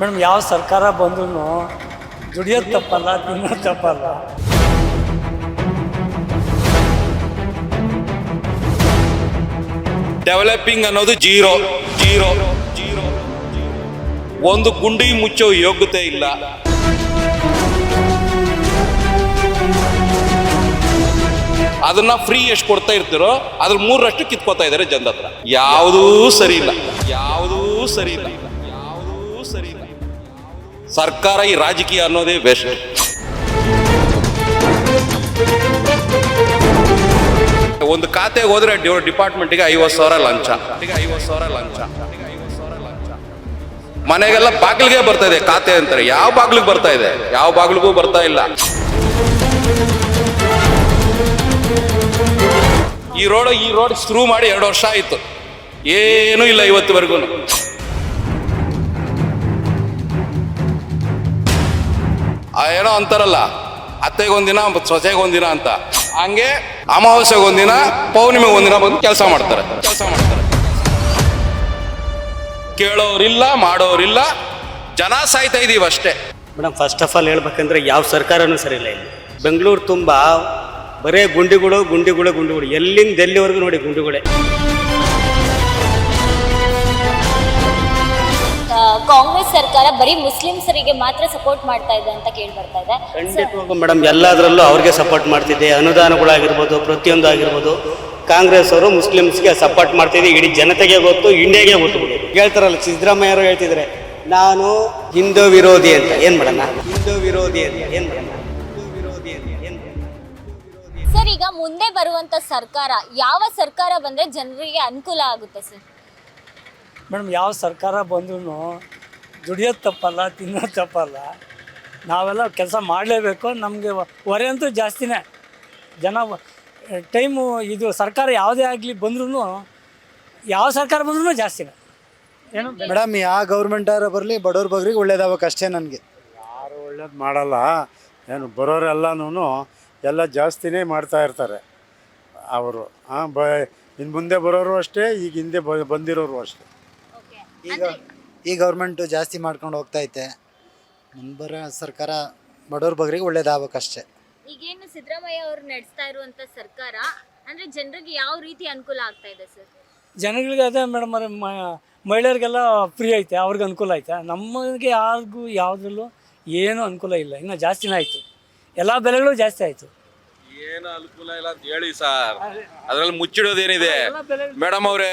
Madam, ಯಾವ ಸರ್ಕಾರ ಬಂದ್ರೂ ದುಡಿಯೋದು ತಪ್ಪಲ್ಲ, ತಿನ್ನೋದು ತಪ್ಪಲ್ಲ. ಡೆವಲಪಿಂಗ್ ಅನ್ನೋದು ಜೀರೋ. ಜೀರೋ. ಜೀರೋ ಒಂದು ಗುಂಡಿ ಮುಚ್ಚೋ ಯೋಗ್ಯತೆ ಇಲ್ಲ. ಅದನ್ನ ಫ್ರೀ ಎಷ್ಟು ಕೊಡ್ತಾ ಇರ್ತೀರೋ, ಅದ್ರ ಮೂರರಷ್ಟು ಕಿತ್ಕೋತಾ ಇದ್ದಾರೆ ಜನದ ಯಾವುದೂ ಸರಿ ಇಲ್ಲ. ಯಾವುದೂ ಸರಿ ಇಲ್ಲ. ಸರ್ಕಾರ ಈ ರಾಜಕೀಯ ಅನ್ನೋದೇ ವೆಸ್ಟ್ ಒಂದು ಖಾತೆಗೆ ಹೋದ್ರೆ ಡಿಪಾರ್ಟ್ಮೆಂಟ್ಗೆ ಐವತ್ತು ಸಾವಿರ ಲಂಚ. ಐವತ್ತು ಸಾವಿರ ಲಂಚ ಮನೆಗೆಲ್ಲ ಬಾಗಿಲಿಗೆ ಬರ್ತಾ ಇದೆ ಖಾತೆ ಅಂತಾರೆ. ಯಾವ ಬಾಗಿಲಿಗೆ ಬರ್ತಾ ಇದೆ? ಯಾವ ಬಾಗಿಲಿಗೂ ಬರ್ತಾ ಇಲ್ಲ. ಈ ರೋಡ್ ಈ ರೋಡ್ ಶುರು ಮಾಡಿ ಎರಡು ವರ್ಷ ಆಯ್ತು. ಏನೂ ಇಲ್ಲ ಇವತ್ತಿವರೆಗೂ ಏನೋ ಅಂತಾರಲ್ಲ, ಅತ್ತೆಗೊಂದಿನ ಸೊಸೆಗೊಂದಿನ ಅಂತ. ಹಂಗೆ ಅಮಾವಾಸ್ಯೆಗೊಂದಿನ ಪೌರ್ಣಿಮೆ ಒಂದಿನ ಬಂದು ಕೆಲಸ ಮಾಡ್ತಾರೆ. ಕೆಲಸ ಮಾಡ್ತಾರೆ. ಕೇಳೋರಿಲ್ಲ, ಮಾಡೋರಿಲ್ಲ, ಜನ ಸಾಯ್ತಾ ಇದೀವಿ ಅಷ್ಟೇ. ಮೇಡಮ್ ಫಸ್ಟ್ ಆಫ್ ಆಲ್ ಹೇಳ್ಬೇಕಂದ್ರೆ ಯಾವ ಸರ್ಕಾರನೂ ಸರಿಯಿಲ್ಲ ಇಲ್ಲ. ಬೆಂಗಳೂರು ತುಂಬ ಬರೇ ಗುಂಡಿಗಳು ಗುಂಡಿಗಳು ಗುಂಡಿಗಳು. ಎಲ್ಲಿಂದ ಎಲ್ಲಿವರೆಗೂ ನೋಡಿ ಗುಂಡಿಗಳೇ. ಕಾಂಗ್ರೆಸ್ ಸರ್ಕಾರ ಬರೀ ಮುಸ್ಲಿಮ್ಸರಿಗೆ ಮಾತ್ರ ಸಪೋರ್ಟ್ ಮಾಡ್ತಾ ಇದೆ ಅಂತ ಕೇಳಿ ಬರ್ತಾ ಇದೆ. ಖಂಡಿತವಾಗೂ ಮೇಡಮ್ ಎಲ್ಲದರಲ್ಲೂ ಅವ್ರಿಗೆ ಸಪೋರ್ಟ್ ಮಾಡ್ತಿದ್ದೆ. ಅನುದಾನಗಳಾಗಿರ್ಬೋದು ಪ್ರತಿಯೊಂದು ಆಗಿರ್ಬೋದು. ಕಾಂಗ್ರೆಸ್ ಅವರು ಮುಸ್ಲಿಮ್ಸ್ಗೆ ಸಪೋರ್ಟ್ ಮಾಡ್ತಿದ್ದೆ ಇಡೀ ಜನತೆಗೆ ಗೊತ್ತು ಇಂಡಿಯಾಗೆ ಗೊತ್ತು ಹೇಳ್ತಾರಲ್ಲ ಸಿದ್ದರಾಮಯ್ಯರು ಹೇಳ್ತಿದ್ರೆ ನಾನು ಹಿಂದೂ ವಿರೋಧಿ ಅಂತ. ಏನು ಮಾಡೋಣ ಹಿಂದೂ ವಿರೋಧಿ ಅಂತ. ಏನು ಮಾಡೋಣ ಹಿಂದೂ ವಿರೋಧಿ ಅಂತ. ಏನು ಮಾಡೋಣ ಸರ್ ಈಗ ಮುಂದೆ ಬರುವಂತ ಸರ್ಕಾರ ಯಾವ ಸರ್ಕಾರ ಬಂದ್ರೆ ಜನರಿಗೆ ಅನುಕೂಲ ಆಗುತ್ತೆ ಸರ್ ಮೇಡಮ್ ಯಾವ ಸರ್ಕಾರ ಬಂದ್ರೂ ದುಡಿಯೋದು ತಪ್ಪಲ್ಲ ತಿನ್ನೋದು ತಪ್ಪಲ್ಲ. ನಾವೆಲ್ಲ ಕೆಲಸ ಮಾಡಲೇಬೇಕು. ನಮಗೆ ಹೊರೆ ಅಂತೂ ಜಾಸ್ತಿನೇ. ಜನ ಟೈಮು ಇದು ಸರ್ಕಾರ ಯಾವುದೇ ಆಗಲಿ ಬಂದ್ರೂ ಯಾವ ಸರ್ಕಾರ ಬಂದ್ರೂ ಜಾಸ್ತಿನೇ. ಏನು? ಮೇಡಮ್ ಯಾವ ಗೌರ್ಮೆಂಟಾರ ಬರಲಿ ಬಡವ್ರ ಬಗ್ರಿಗೆ ಒಳ್ಳೇದಾಗಬೇಕು ಅಷ್ಟೇ ನನಗೆ. ಯಾರು ಒಳ್ಳೇದು ಮಾಡಲ್ಲ. ಏನು ಬರೋರೆಲ್ಲನೂ ಎಲ್ಲ ಜಾಸ್ತಿನೇ ಮಾಡ್ತಾ ಇರ್ತಾರೆ ಅವರು. ಹಾಂ ಬ ಇನ್ನು ಮುಂದೆ ಬರೋರು ಅಷ್ಟೇ ಈಗ ಹಿಂದೆ ಬ ಬಂದಿರೋರು ಅಷ್ಟೇ. ಈಗ ಈ ಗೌರ್ಮೆಂಟು ಜಾಸ್ತಿ ಮಾಡ್ಕೊಂಡು ಹೋಗ್ತಾ ಐತೆ. ಮುಂಬರೋ ಸರ್ಕಾರ ಬಡವ್ರ ಬಗ್ರಿಗೆ ಒಳ್ಳೇದಾಗಬೇಕು ಅಷ್ಟೇ ಈಗೇನು ಸಿದ್ದರಾಮಯ್ಯ ಅವರು ನಡೆಸ್ತಾ ಇರುವಂತ ಸರ್ಕಾರ ಅಂದ್ರೆ ಜನರಿಗೆ ಯಾವ ರೀತಿ ಅನುಕೂಲ ಆಗ್ತಾ ಇದೆ ಸರ್? ಜನಗಳಿಗೆ ಅದೇ ಮೇಡಮ್ ಅವರೇ ಮಹಿಳೆಯರಿಗೆಲ್ಲ ಫ್ರೀ ಐತೆ ಅವ್ರಿಗೆ ಅನುಕೂಲ ಐತೆ. ನಮಗೆ ಯಾರಿಗೂ ಯಾವುದ್ರಲ್ಲೂ ಏನೂ ಅನುಕೂಲ ಇಲ್ಲ ಇನ್ನು ಜಾಸ್ತಿನೇ ಆಯಿತು. ಎಲ್ಲ ಬೆಲೆಗಳು ಜಾಸ್ತಿ ಆಯಿತು. ಏನು ಅನುಕೂಲ ಇಲ್ಲ ಅಂತ ಹೇಳಿ ಸರ್. ಅದ್ರಲ್ಲಿ ಮುಚ್ಚಿಡೋದೇನಿದೆ? ಮೇಡಮ್ ಅವರೇ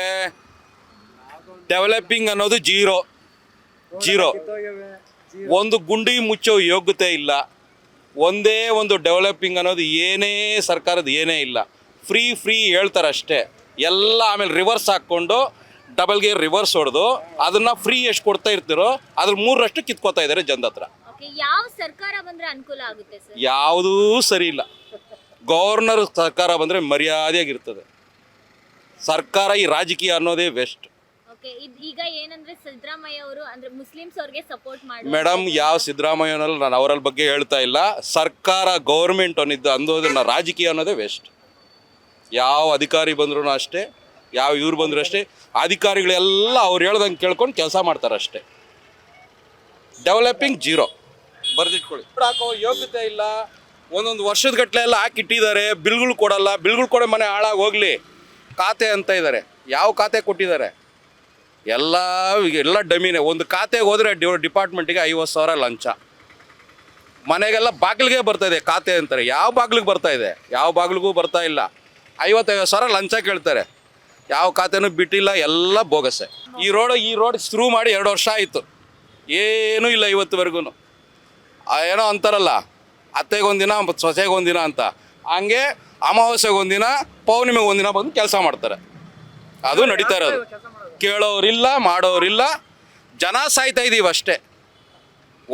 ಡೆವಲಪಿಂಗ್ ಅನ್ನೋದು ಜೀರೋ. ಜೀರೋ. ಒಂದು ಗುಂಡಿ ಮುಚ್ಚೋ ಯೋಗ್ಯತೆ ಇಲ್ಲ. ಒಂದೇ ಒಂದು ಡೆವಲಪಿಂಗ್ ಅನ್ನೋದು ಏನೇ ಸರ್ಕಾರದ ಏನೇ ಇಲ್ಲ. ಫ್ರೀ ಫ್ರೀ ಹೇಳ್ತಾರೆ ಅಷ್ಟೇ ಎಲ್ಲ ಆಮೇಲೆ ರಿವರ್ಸ್ ಹಾಕ್ಕೊಂಡು ಡಬಲ್ ಗೇರ್ ರಿವರ್ಸ್ ಹೊಡೆದು ಅದನ್ನ ಫ್ರೀ ಎಷ್ಟು ಕೊಡ್ತಾ ಇರ್ತೀರೋ ಅದ್ರ ಮೂರರಷ್ಟು ಕಿತ್ಕೋತಾ ಇದ್ದಾರೆ ಜನದ ಹತ್ರ. ಯಾವ ಸರ್ಕಾರ ಬಂದ್ರೆ ಅನುಕೂಲ ಆಗುತ್ತೆ ಯಾವುದೂ ಸರಿ ಇಲ್ಲ. ಗವರ್ನರ್ ಸರ್ಕಾರ ಬಂದರೆ ಮರ್ಯಾದೆಯಾಗಿರ್ತದೆ. ಸರ್ಕಾರ ಈ ರಾಜಕೀಯ ಅನ್ನೋದೇ ಬೆಸ್ಟ್ ಓಕೆ ಈಗ ಏನಂದ್ರೆ ಸಿದ್ದರಾಮಯ್ಯ ಅವರು ಅಂದ್ರೆ ಮುಸ್ಲಿಮ್ಸ್ ಅವ್ರಿಗೆ ಸಪೋರ್ಟ್ ಮಾಡಿ ಮೇಡಮ್ ಯಾವ ಸಿದ್ದರಾಮಯ್ಯನಲ್ಲಿ ನಾನು ಅವರ ಬಗ್ಗೆ ಹೇಳ್ತಾ ಇಲ್ಲ. ಸರ್ಕಾರ ಗೌರ್ಮೆಂಟ್ ಅನ್ನಿದ್ದು ಅಂದೋದನ್ನ ರಾಜಕೀಯ ಅನ್ನೋದೇ ವೇಸ್ಟ್ ಯಾವ ಅಧಿಕಾರಿ ಬಂದ್ರೂ ಅಷ್ಟೇ ಯಾವ ಇವ್ರು ಬಂದರೂ ಅಷ್ಟೇ ಅಧಿಕಾರಿಗಳೆಲ್ಲ ಅವ್ರು ಹೇಳ್ದಂಗೆ ಕೇಳ್ಕೊಂಡು ಕೆಲಸ ಮಾಡ್ತಾರೆ ಅಷ್ಟೇ. ಡೆವಲಪಿಂಗ್ ಜೀರೋ ಬರ್ದಿಟ್ಕೊಳ್ಳಿ. ಹಾಕೋ ಯೋಗ್ಯತೆ ಇಲ್ಲ. ಒಂದೊಂದು ವರ್ಷದ ಗಟ್ಟಲೆ ಎಲ್ಲ ಹಾಕಿಟ್ಟಿದ್ದಾರೆ ಬಿಲ್ಗಳು ಕೊಡಲ್ಲ. ಬಿಲ್ಗಳು ಕೊಡೋ ಮನೆ ಹಾಳಾಗಿ ಹೋಗ್ಲಿ. ಖಾತೆ ಅಂತ ಇದ್ದಾರೆ ಯಾವ ಖಾತೆ ಕೊಟ್ಟಿದ್ದಾರೆ? ಎಲ್ಲ ಎಲ್ಲ ಡಮಿನೇ. ಒಂದು ಖಾತೆಗೆ ಹೋದರೆ ಡಿಪಾರ್ಟ್ಮೆಂಟಿಗೆ ಐವತ್ತು ಸಾವಿರ ಲಂಚ. ಮನೆಗೆಲ್ಲ ಬಾಗಿಲಿಗೆ ಬರ್ತಾ ಇದೆ ಖಾತೆ ಅಂತಾರೆ. ಯಾವ ಬಾಗಿಲಿಗೆ ಬರ್ತಾ ಇದೆ? ಯಾವ ಬಾಗಿಲಿಗೂ ಬರ್ತಾ ಇಲ್ಲ. ಐವತ್ತೈವತ್ತು ಸಾವಿರ ಲಂಚ ಕೇಳ್ತಾರೆ. ಯಾವ ಖಾತೆನೂ ಬಿಟ್ಟಿಲ್ಲ, ಎಲ್ಲ ಬೋಗಸೆ. ಈ ರೋಡ್ ಈ ರೋಡ್ ಶುರು ಮಾಡಿ ಎರಡು ವರ್ಷ ಆಯಿತು. ಏನೂ ಇಲ್ಲ ಇವತ್ತುವರೆಗೂ ಏನೋ ಅಂತಾರಲ್ಲ ಅತ್ತೆಗೊಂದಿನ ಸೊಸೆಗೊಂದಿನ ಅಂತ. ಹಂಗೆ ಅಮಾವಾಸ್ಯೆಗೊಂದಿನ ಪೌರ್ಣಿಮೆಗೆ ಒಂದಿನ ಬಂದು ಕೆಲಸ ಮಾಡ್ತಾರೆ. ಅದು ನಡೀತಾ ಇರೋದು. ಕೇಳೋರಿಲ್ಲ, ಮಾಡೋರಿಲ್ಲ. ಜನ ಸಾಯ್ತಾ ಇದ್ದೀವಿ ಅಷ್ಟೇ.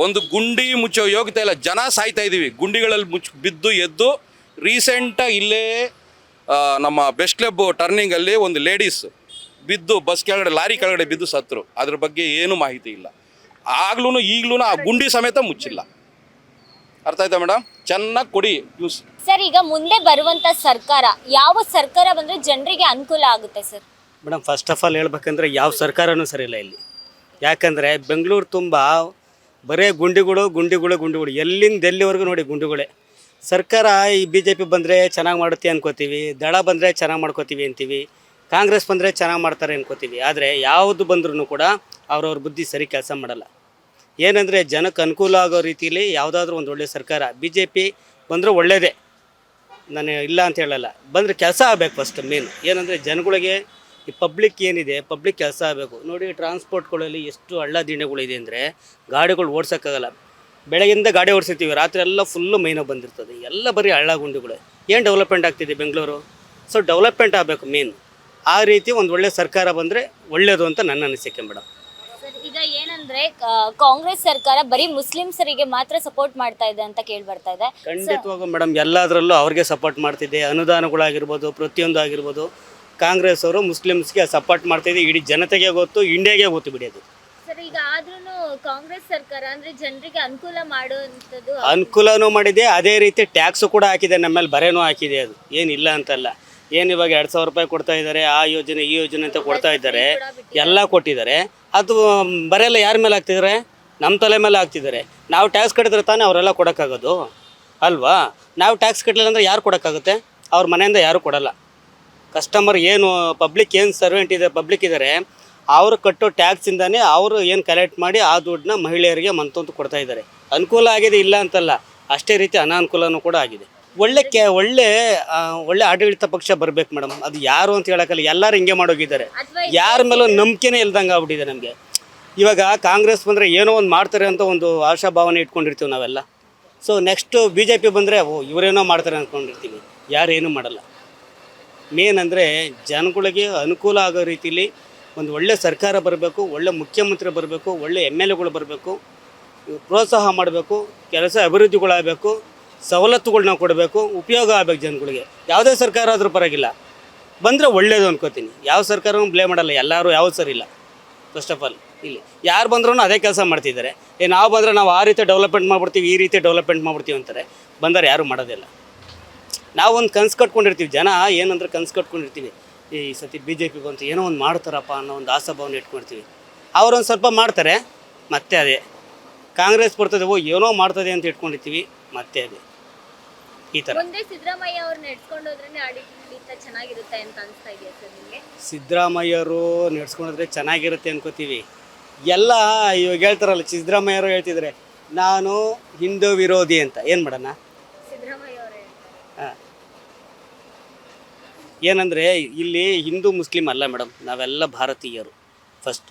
ಒಂದು ಗುಂಡಿ ಮುಚ್ಚೋ ಯೋಗ್ಯತೆ ಇಲ್ಲ. ಜನ ಸಾಯ್ತಾ ಇದ್ದೀವಿ ಗುಂಡಿಗಳಲ್ಲಿ ಮುಚ್ಚ ಬಿದ್ದು ಎದ್ದು ರೀಸೆಂಟಾಗಿ ಇಲ್ಲೇ ನಮ್ಮ ಬೆಸ್ಟ್ ಕ್ಲಬ್ ಟರ್ನಿಂಗಲ್ಲಿ ಒಂದು ಲೇಡೀಸ್ ಬಿದ್ದು ಬಸ್ ಕೆಳಗಡೆ, ಲಾರಿ ಕೆಳಗಡೆ ಬಿದ್ದು ಸತ್ರು ಅದ್ರ ಬಗ್ಗೆ ಏನು ಮಾಹಿತಿ ಇಲ್ಲ. ಆಗ್ಲೂ ಈಗ್ಲೂ ಆ ಗುಂಡಿ ಸಮೇತ ಮುಚ್ಚಿಲ್ಲ. ಅರ್ಥ ಆಯ್ತಾ ಮೇಡಮ್ ಚೆನ್ನಾಗಿ ಕೊಡಿ ಸರ್, ಈಗ ಮುಂದೆ ಬರುವಂತ ಸರ್ಕಾರ, ಯಾವ ಸರ್ಕಾರ ಬಂದ್ರೆ ಜನರಿಗೆ ಅನುಕೂಲ ಆಗುತ್ತೆ sir? Madam first of all ಹೇಳ್ಬೇಕಂದ್ರೆ ಯಾವ ಸರ್ಕಾರನೂ ಸರಿಯಿಲ್ಲ ಇಲ್ಲ ಯಾಕಂದರೆ ಬೆಂಗಳೂರು ತುಂಬ ಬರೇ ಗುಂಡಿಗಳು ಗುಂಡಿಗಳು ಗುಂಡಿಗಳು. ಎಲ್ಲಿಂದ ಎಲ್ಲಿವರೆಗೂ ನೋಡಿ ಗುಂಡಿಗಳೇ. ಸರ್ಕಾರ ಈ ಬಿ ಜೆ ಪಿ ಬಂದರೆ ಚೆನ್ನಾಗಿ ಮಾಡುತ್ತೆ ಅನ್ಕೋತೀವಿ, ದಳ ಬಂದರೆ ಚೆನ್ನಾಗಿ ಮಾಡ್ಕೋತೀವಿ ಅಂತೀವಿ, ಕಾಂಗ್ರೆಸ್ ಬಂದರೆ ಚೆನ್ನಾಗಿ ಮಾಡ್ತಾರೆ ಅನ್ಕೋತೀವಿ. ಆದರೆ ಯಾವುದು ಬಂದ್ರೂ ಕೂಡ ಅವ್ರವ್ರ ಬುದ್ಧಿ ಸರಿ ಕೆಲಸ ಮಾಡಲ್ಲ. ಏನಂದರೆ ಜನಕ್ಕೆ ಅನುಕೂಲ ಆಗೋ ರೀತಿಯಲ್ಲಿ ಯಾವುದಾದ್ರೂ ಒಂದು ಒಳ್ಳೆಯ ಸರ್ಕಾರ ಬಿ ಜೆ ಪಿ ಬಂದರೂ ಒಳ್ಳೆಯದೇ ನಾನು ಇಲ್ಲ ಅಂತ ಹೇಳಲ್ಲ. ಬಂದರೆ ಕೆಲಸ ಆಗಬೇಕು ಫಸ್ಟ್ ಮೇನ್ ಏನಂದರೆ ಜನಗಳಿಗೆ ಈ ಪಬ್ಲಿಕ್ ಏನಿದೆ ಪಬ್ಲಿಕ್ ಕೆಲಸ ಆಗಬೇಕು. ನೋಡಿ ಟ್ರಾನ್ಸ್ಪೋರ್ಟ್ಗಳಲ್ಲಿ ಎಷ್ಟು ಹಳ್ಳ ದಿಣ್ಣೆಗಳಿದೆ ಅಂದರೆ ಗಾಡಿಗಳು ಓಡ್ಸೋಕ್ಕಾಗಲ್ಲ. ಬೆಳಗಿಂದ ಗಾಡಿ ಓಡಿಸಿರ್ತೀವಿ ರಾತ್ರಿ ಎಲ್ಲ ಫುಲ್ಲು ಮೈನೋ ಬಂದಿರ್ತದೆ. ಎಲ್ಲ ಬರೀ ಹಳ್ಳ ಗುಂಡಿಗಳು. ಏನು ಡೆವಲಪ್ಮೆಂಟ್ ಆಗ್ತಿದೆ ಬೆಂಗಳೂರು? ಸೊ ಡೆವಲಪ್ಮೆಂಟ್ ಆಗಬೇಕು ಮೇನ್ ಆ ರೀತಿ ಒಂದು ಒಳ್ಳೆ ಸರ್ಕಾರ ಬಂದರೆ ಒಳ್ಳೆಯದು ಅಂತ ನನ್ನ ಅನಿಸಿಕೆ ಮೇಡಮ್ ಈಗ ಏನಂದ್ರೆ ಕಾಂಗ್ರೆಸ್ ಸರ್ಕಾರ ಬರೀ ಮುಸ್ಲಿಮ್ಸರಿಗೆ ಮಾತ್ರ ಸಪೋರ್ಟ್ ಮಾಡ್ತಾ ಇದೆ ಅಂತ ಕೇಳಿ ಬರ್ತಾ ಇದೆ. ಖಂಡಿತವಾಗೂ ಮೇಡಮ್ ಎಲ್ಲದರಲ್ಲೂ ಅವ್ರಿಗೆ ಸಪೋರ್ಟ್ ಮಾಡ್ತಿದೆ. ಅನುದಾನಗಳಾಗಿರ್ಬೋದು ಪ್ರತಿಯೊಂದು ಆಗಿರ್ಬೋದು. ಕಾಂಗ್ರೆಸ್ ಅವರು ಮುಸ್ಲಿಮ್ಸ್ಗೆ ಸಪೋರ್ಟ್ ಮಾಡ್ತಿದ್ದೆ ಇಡೀ ಜನತೆಗೆ ಗೊತ್ತು ಇಂಡಿಯಾಗೆ ಗೊತ್ತು ಬಿಡಿ ಅದು. ಸರ್ ಈಗ ಆದ್ರೂ ಕಾಂಗ್ರೆಸ್ ಸರ್ಕಾರ ಅಂದ್ರೆ ಜನರಿಗೆ ಅನುಕೂಲ ಅನುಕೂಲನೂ ಮಾಡಿದೆ ಅದೇ ರೀತಿ ಟ್ಯಾಕ್ಸು ಕೂಡ ಹಾಕಿದೆ ನಮ್ಮ ಮೇಲೆ ಬರೇನೂ ಹಾಕಿದೆ ಅದು. ಏನಿಲ್ಲ ಅಂತಲ್ಲ. ಏನು ಇವಾಗ ಎರಡು ಸಾವಿರ ರೂಪಾಯಿ ಕೊಡ್ತಾ ಇದ್ದಾರೆ ಆ ಯೋಜನೆ ಈ ಯೋಜನೆ ಅಂತ ಕೊಡ್ತಾ ಇದ್ದಾರೆ. ಎಲ್ಲ ಕೊಟ್ಟಿದ್ದಾರೆ. ಅದು ಬರೆಲ್ಲ ಯಾರ ಮೇಲೆ ಹಾಕ್ತಿದ್ದಾರೆ ನಮ್ಮ ತಲೆ ಮೇಲೆ ಹಾಕ್ತಿದ್ದಾರೆ ನಾವು ಟ್ಯಾಕ್ಸ್ ಕಟ್ಟಿದ್ರೆ ತಾನೇ ಅವರೆಲ್ಲ ಕೊಡೋಕ್ಕಾಗೋದು? ಅಲ್ವಾ? ನಾವು ಟ್ಯಾಕ್ಸ್ ಕಟ್ಟಲಿಲ್ಲ ಅಂದರೆ ಯಾರು ಕೊಡೋಕ್ಕಾಗುತ್ತೆ? ಅವ್ರ ಮನೆಯಿಂದ ಯಾರು ಕೊಡಲ್ಲ. ಕಸ್ಟಮರ್ ಏನು ಪಬ್ಲಿಕ್ ಏನು ಸರ್ವೆಂಟ್ ಇದೆ ಪಬ್ಲಿಕ್ ಇದ್ದಾರೆ ಅವರು ಕಟ್ಟೋ ಟ್ಯಾಕ್ಸಿಂದನೇ ಅವರು ಏನು ಕಲೆಕ್ಟ್ ಮಾಡಿ ಆ ದುಡ್ಡನ್ನ ಮಹಿಳೆಯರಿಗೆ ಮಂತಂತು ಕೊಡ್ತಾ ಇದ್ದಾರೆ ಅನುಕೂಲ ಆಗಿದೆ ಇಲ್ಲ ಅಂತಲ್ಲ ಅಷ್ಟೇ ರೀತಿ ಅನಾನುಕೂಲನೂ ಕೂಡ ಆಗಿದೆ. ಒಳ್ಳೆ ಕೆ ಒಳ್ಳೆ ಒಳ್ಳೆ ಆಡಳಿತ ಪಕ್ಷ ಬರಬೇಕು ಮೇಡಮ್ ಅದು ಯಾರು ಅಂತ ಹೇಳೋಕ್ಕಲ್ಲ ಎಲ್ಲರೂ ಹಿಂಗೆ ಮಾಡೋಗಿದ್ದಾರೆ. ಯಾರ ಮೇಲೂ ನಂಬಿಕೆನೇ ಇಲ್ದಂಗೆ ಆಗ್ಬಿಟ್ಟಿದೆ ನಮಗೆ. ಇವಾಗ ಕಾಂಗ್ರೆಸ್ ಬಂದರೆ ಏನೋ ಒಂದು ಮಾಡ್ತಾರೆ ಅಂತ ಒಂದು ಆಶಾಭಾವನೆ ಇಟ್ಕೊಂಡಿರ್ತೀವಿ ನಾವೆಲ್ಲ. So next B J P ಬಂದರೆ ಓ ಇವರೇನೋ ಮಾಡ್ತಾರೆ ಅಂದ್ಕೊಂಡಿರ್ತೀವಿ ಯಾರೇನೂ ಮಾಡಲ್ಲ. ಮೇನ್ ಅಂದರೆ ಜನಗಳಿಗೆ ಅನುಕೂಲ ಆಗೋ ರೀತಿಯಲ್ಲಿ ಒಂದು ಒಳ್ಳೆ ಸರ್ಕಾರ ಬರಬೇಕು, ಒಳ್ಳೆ ಮುಖ್ಯಮಂತ್ರಿ ಬರಬೇಕು, ಒಳ್ಳೆ ಎಂ ಎಲ್ ಎಗಳು ಬರಬೇಕು, ಪ್ರೋತ್ಸಾಹ ಮಾಡಬೇಕು, ಕೆಲಸ ಅಭಿವೃದ್ಧಿಗಳಾಗಬೇಕು ಸವಲತ್ತುಗಳನ್ನ ಕೊಡಬೇಕು, ಉಪಯೋಗ ಆಗಬೇಕು ಜನಗಳಿಗೆ. ಯಾವುದೇ ಸರ್ಕಾರ ಆದರೂ ಪರವಾಗಿಲ್ಲ. ಬಂದರೆ ಒಳ್ಳೆಯದು ಅನ್ಕೋತೀನಿ. ಯಾವ ಸರ್ಕಾರವೂ ಬ್ಲೇ ಮಾಡಲ್ಲ. ಎಲ್ಲರೂ ಯಾವುದು ಸರಿ ಇಲ್ಲ. ಫಸ್ಟ್ ಆಫ್ ಆಲ್ ಇಲ್ಲಿ. ಯಾರು ಬಂದ್ರೂ ಅದೇ ಕೆಲಸ ಮಾಡ್ತಿದ್ದಾರೆ. ಏ, ನಾವು ಬಂದರೆ ನಾವು ಆ ರೀತಿ ಡೆವಲಪ್ಮೆಂಟ್ ಮಾಡ್ಬಿಡ್ತೀವಿ, ಈ ರೀತಿ ಡೆವಲಪ್ಮೆಂಟ್ ಮಾಡ್ಬಿಡ್ತೀವಿ ಅಂತಾರೆ. ಬಂದರೆ ಯಾರೂ ಮಾಡೋದಿಲ್ಲ ನಾವು ಕನಸು ಕಟ್ಕೊಂಡಿರ್ತೀವಿ ಜನ ಏನಂದ್ರೆ ಕನಸು ಕಟ್ಕೊಂಡಿರ್ತೀವಿ. ಈ ಸತಿ ಬಿ ಜೆ ಪಿ ಬಂತು ಏನೋ ಒಂದು ಮಾಡ್ತಾರಪ್ಪ ಅನ್ನೋ ಒಂದು ಆಶಾಭಾವನೆ ಇಟ್ಕೊಳ್ತೀವಿ ಅವರೊಂದು ಸ್ವಲ್ಪ ಮಾಡ್ತಾರೆ ಮತ್ತೆ ಅದೇ. ಕಾಂಗ್ರೆಸ್ ಬರ್ತದೆ ಓ ಏನೋ ಮಾಡ್ತದೆ ಅಂತ ಇಟ್ಕೊಂಡಿರ್ತೀವಿ ಮತ್ತೆ ಅದೇ. ಈ ಥರ ಮುಂದೆ ಸಿದ್ದರಾಮಯ್ಯ ಅವ್ರು ನಡ್ಸ್ಕೊಂಡು ಹೋದ್ರೆ ಆಡಳಿತ ಚೆನ್ನಾಗಿರುತ್ತೆ ಅಂತ ಅನ್ಸ್ತಾ ಇದೆಯಾ ಸರ್ ನಿಮಗೆ? ಸಿದ್ದರಾಮಯ್ಯರು ನಡೆಸ್ಕೊಂಡಿದ್ರೆ ಚೆನ್ನಾಗಿರುತ್ತೆ ಅನ್ಕೋತೀವಿ. ಎಲ್ಲ ಇವಾಗ ಹೇಳ್ತಾರಲ್ಲ ಸಿದ್ದರಾಮಯ್ಯರು ಹೇಳ್ತಿದ್ರೆ ನಾನು ಹಿಂದೂ ವಿರೋಧಿ ಅಂತ. ಏನು ಮಾಡೋಣ? ಏನಂದರೆ ಇಲ್ಲಿ ಹಿಂದೂ ಮುಸ್ಲಿಂ ಅಲ್ಲ ಮೇಡಮ್ ನಾವೆಲ್ಲ ಭಾರತೀಯರು. ಫಸ್ಟ್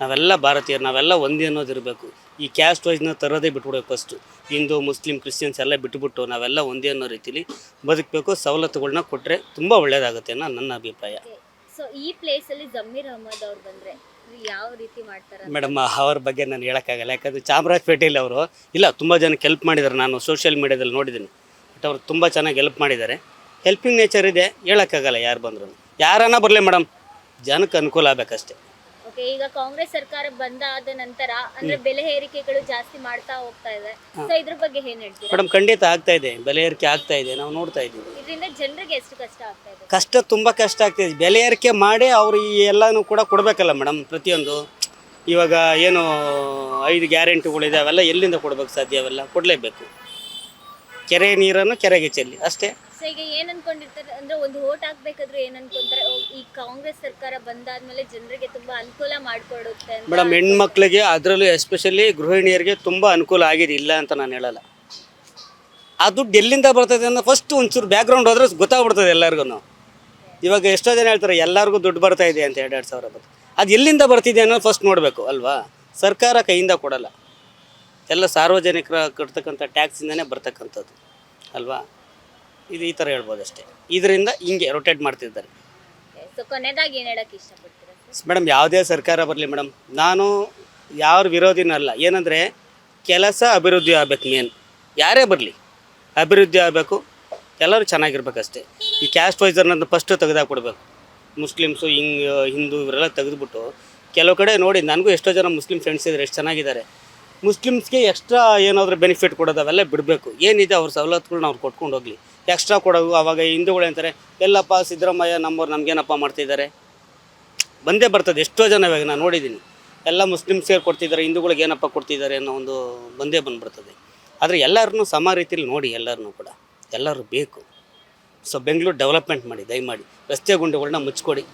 ನಾವೆಲ್ಲ ಭಾರತೀಯರು ನಾವೆಲ್ಲ ಒಂದೇ ಅನ್ನೋದು ಇರಬೇಕು. ಈ ಕ್ಯಾಸ್ಟ್ ವೈಸ್ನ ತರೋದೇ ಬಿಟ್ಬಿಡ್ಬೇಕು ಫಸ್ಟು ಹಿಂದೂ ಮುಸ್ಲಿಂ ಕ್ರಿಶ್ಚಿಯನ್ಸ್ ಎಲ್ಲ ಬಿಟ್ಬಿಟ್ಟು ನಾವೆಲ್ಲ ಒಂದೇ ಅನ್ನೋ ರೀತಿಲಿ ಬದುಕಬೇಕು ಸವಲತ್ತುಗಳನ್ನ ಕೊಟ್ಟರೆ ತುಂಬ ಒಳ್ಳೆಯದಾಗುತ್ತೆ ಅನ್ನೋ ನನ್ನ ಅಭಿಪ್ರಾಯ. ಸೊ ಈ ಪ್ಲೇಸಲ್ಲಿ ಜಮೀರ್ ಅಹಮದ್ ಅವ್ರು ಬಂದ್ರೆ ಯಾವ ರೀತಿ ಮಾಡ್ತಾರ ಮೇಡಮ್ ಅವ್ರ ಬಗ್ಗೆ ನಾನು ಹೇಳೋಕ್ಕಾಗಲ್ಲ ಯಾಕಂದರೆ ಚಾಮರಾಜಪೇಟೆಯಲ್ಲಿ ಅವರು ಇಲ್ಲ ತುಂಬ ಜನಕ್ಕೆ ಹೆಲ್ಪ್ ಮಾಡಿದ್ದಾರೆ ನಾನು ಸೋಷಿಯಲ್ ಮೀಡಿಯಾದಲ್ಲಿ ನೋಡಿದ್ದೀನಿ. ಬಟ್ ಅವ್ರು ತುಂಬ ಚೆನ್ನಾಗಿ ಹೆಲ್ಪ್ ಮಾಡಿದ್ದಾರೆ. ಹೆಲ್ಪಿಂಗ್ ನೇಚರ್ ಇದೆ ಹೇಳೋಕ್ಕಾಗಲ್ಲ ಯಾರು ಬಂದ್ರು. ಯಾರನ್ನ ಬರಲಿ ಮೇಡಮ್ ಜನಕ್ಕೆ ಅನುಕೂಲ ಆಗಬೇಕಷ್ಟೇ. ಓಕೆ ಈಗ ಕಾಂಗ್ರೆಸ್ ಸರ್ಕಾರ ಬಂದಾದ ನಂತರ ಅಂದ್ರೆ ಬೆಲೆ ಏರಿಕೆಗಳು ಜಾಸ್ತಿ ಮಾಡ್ತಾ ಹೋಗ್ತಾ ಇದೆ. ಸೊ ಇದ್ರ ಬಗ್ಗೆ ಏನ್ ಹೇಳ್ತೀರಾ? ಮೇಡಮ್ ಖಂಡಿತ ಆಗ್ತಾ ಇದೆ. ಬೆಲೆ ಏರಿಕೆ ಆಗ್ತಾ ಇದೆ. ನಾವು ನೋಡ್ತಾ ಇದ್ದೀವಿ. ಇದರಿಂದ ಜನರಿಗೆ ಎಷ್ಟು ಕಷ್ಟ ಆಗ್ತಾ ಇದೆ? ಕಷ್ಟ ತುಂಬಾ ಕಷ್ಟ ಆಗ್ತಿದೆ ಬೆಲೆ ಏರಿಕೆ ಮಾಡಿ ಅವ್ರು ಈ ಎಲ್ಲನೂ ಕೂಡ ಕೊಡ್ಬೇಕಲ್ಲ ಮೇಡಮ್ ಪ್ರತಿಯೊಂದು. ಇವಾಗ ಏನು ಐದು ಗ್ಯಾರಂಟಿಗಳಿದೆ ಅವೆಲ್ಲ ಎಲ್ಲಿಂದ ಕೊಡ್ಬೇಕು ಸಾಧ್ಯ? ಅವೆಲ್ಲ ಕೊಡಲೇಬೇಕು. ಕೆರೆ ನೀರನ್ನು ಕೆರೆಗೆ ಚೆಲ್ಲಿ ಅಷ್ಟೇ. ಸೊ ಈಗ ಏನ್ ಅನ್ಕೊಂಡಿರ್ತಾರೆ? ಅಂದ್ರೆ ಒಂದು ಓಟ್ ಹಾಕ್ಬೇಕಾದ್ರೆ ಏನ್ ಅನ್ಕೊಂತಾರೆ? ಓ, ಈ ಕಾಂಗ್ರೆಸ್ ಸರ್ಕಾರ ಬಂದಾದ್ಮೇಲೆ ಜನರಿಗೆ ತುಂಬಾ ಅನುಕೂಲ ಮಾಡ್ಕೊಡುತ್ತೆ ಅಂತ ಮೇಡಮ್ ಹೆಣ್ಮಕ್ಳಿಗೆ ಅದರಲ್ಲೂ ಎಸ್ಪೆಷಲಿ ಗೃಹಿಣಿಯರಿಗೆ ತುಂಬ ಅನುಕೂಲ ಆಗಿದೆ ಇಲ್ಲ ಅಂತ ನಾನು ಹೇಳಲ್ಲ. ಆ ದುಡ್ಡು ಎಲ್ಲಿಂದ ಬರ್ತದೆ ಅನ್ನೋ ಫಸ್ಟ್ ಒಂಚೂರು ಬ್ಯಾಕ್ಗ್ರೌಂಡ್ ಹೋದ್ರೆ ಗೊತ್ತಾಗ್ಬಿಡ್ತದೆ ಎಲ್ಲರಿಗೂ ಇವಾಗ ಎಷ್ಟೋ ಜನ ಹೇಳ್ತಾರೆ ಎಲ್ಲರಿಗೂ ದುಡ್ಡು ಬರ್ತಾ ಇದೆ ಅಂತ ಎರಡು ಎರಡು ಸಾವಿರ ಬರ್ತದೆ ಅದು ಎಲ್ಲಿಂದ ಬರ್ತಿದೆ ಅನ್ನೋದು ಫಸ್ಟ್ ನೋಡಬೇಕು ಅಲ್ವಾ? ಸರ್ಕಾರ ಕೈಯಿಂದ ಕೊಡಲ್ಲ. ಎಲ್ಲ ಸಾರ್ವಜನಿಕರ ಕಟ್ತಕ್ಕಂಥ ಟ್ಯಾಕ್ಸಿಂದನೇ ಬರ್ತಕ್ಕಂಥದ್ದು. ಅಲ್ವಾ? ಇದು ಈ ಥರ ಹೇಳ್ಬೋದು ಅಷ್ಟೇ. ಇದರಿಂದ ಹಿಂಗೆ ರೊಟೇಟ್ ಮಾಡ್ತಿದ್ದಾರೆ. ಸೊ ಏನ್ ಇಷ್ಟಪಡ್ತೀರಾ ಮೇಡಮ್ ಯಾವುದೇ ಸರ್ಕಾರ ಬರಲಿ ಮೇಡಮ್ ನಾನು ಯಾರ ವಿರೋಧಿನಲ್ಲ. ಏನಂದರೆ ಕೆಲಸ ಅಭಿವೃದ್ಧಿ ಆಗ್ಬೇಕು ಮೇನ್ ಯಾರೇ ಬರಲಿ ಅಭಿವೃದ್ಧಿ ಆಗಬೇಕು. ಎಲ್ಲರೂ ಚೆನ್ನಾಗಿರ್ಬೇಕಷ್ಟೇ. ಈ ಕ್ಯಾಸ್ಟ್ ವೈಸ್ ಅನ್ನೋದು ಫಸ್ಟು ತೆಗೆದಾಕ್ಬಿಡ್ಬೇಕು. ಮುಸ್ಲಿಮ್ಸು ಹಿಂಗ್ ಹಿಂದೂ ಇವರೆಲ್ಲ ತೆಗೆದುಬಿಟ್ಟು ಕೆಲವು ಕಡೆ ನೋಡಿ ನನಗೂ ಎಷ್ಟೋ ಜನ ಮುಸ್ಲಿಂ ಫ್ರೆಂಡ್ಸ್ ಇದ್ದಾರೆ ಎಷ್ಟು ಚೆನ್ನಾಗಿದ್ದಾರೆ. ಮುಸ್ಲಿಮ್ಸ್ಗೆ ಎಕ್ಸ್ಟ್ರಾ ಏನಾದರೂ ಬೆನಿಫಿಟ್ ಕೊಡೋದು ಅವೆಲ್ಲ ಬಿಡಬೇಕು. ಏನಿದೆ ಅವ್ರ ಸವಲತ್ತುಗಳನ್ನ ಅವ್ರು ಕೊಟ್ಕೊಂಡು ಹೋಗಲಿ. ಎಕ್ಸ್ಟ್ರಾ ಕೊಡೋದು, ಅವಾಗ ಹಿಂದೂಗಳು ಅಂತಾರೆ, ಎಲ್ಲಪ್ಪ ಸಿದ್ದರಾಮಯ್ಯ ನಮ್ಮವ್ರು ನಮಗೇನಪ್ಪ ಮಾಡ್ತಿದ್ದಾರೆ? ಬಂದೇ ಬರ್ತದೆ, ಎಷ್ಟೋ ಜನ ಇವಾಗ ನಾನು ನೋಡಿದ್ದೀನಿ ಎಲ್ಲ ಮುಸ್ಲಿಮ್ಸ್ಗೆ ಕೊಡ್ತಿದ್ದಾರೆ, ಹಿಂದೂಗಳಿಗೆ ಏನಪ್ಪ ಕೊಡ್ತಿದ್ದಾರೆ ಅನ್ನೋ ಒಂದು ಬಂದೇ ಬಂದುಬಿಡ್ತದೆ. ಆದರೆ ಎಲ್ಲರನ್ನೂ ಸಮ ರೀತಿಯಲ್ಲಿ ನೋಡಿ ಎಲ್ಲರನ್ನೂ ಕೂಡ. ಎಲ್ಲರೂ ಬೇಕು. ಸೊ ಬೆಂಗಳೂರು ಡೆವಲಪ್ಮೆಂಟ್ ಮಾಡಿ, ದಯಮಾಡಿ. ರಸ್ತೆ ಗುಂಡಿಗಳನ್ನ ಮುಚ್ಕೊಡಿ.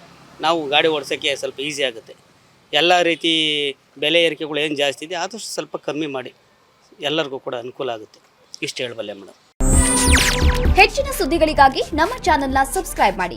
ನಾವು ಗಾಡಿ ಓಡಿಸೋಕ್ಕೆ ಸ್ವಲ್ಪ ಈಸಿ ಆಗುತ್ತೆ. ಎಲ್ಲ ರೀತಿ ಬೆಲೆ ಏರಿಕೆಗಳು ಏನು ಜಾಸ್ತಿ ಇದೆ, ಆದಷ್ಟು ಸ್ವಲ್ಪ ಕಮ್ಮಿ ಮಾಡಿ. ಎಲ್ಲರಿಗೂ ಕೂಡ ಅನುಕೂಲ ಆಗುತ್ತೆ. ಇಷ್ಟು ಹೇಳಬಲ್ಲೆ ಮೇಡಮ್. ಹೆಚ್ಚಿನ ಸುದ್ದಿಗಳಿಗಾಗಿ ನಮ್ಮ ಚಾನೆಲ್ನ ಸಬ್ಸ್ಕ್ರೈಬ್ ಮಾಡಿ.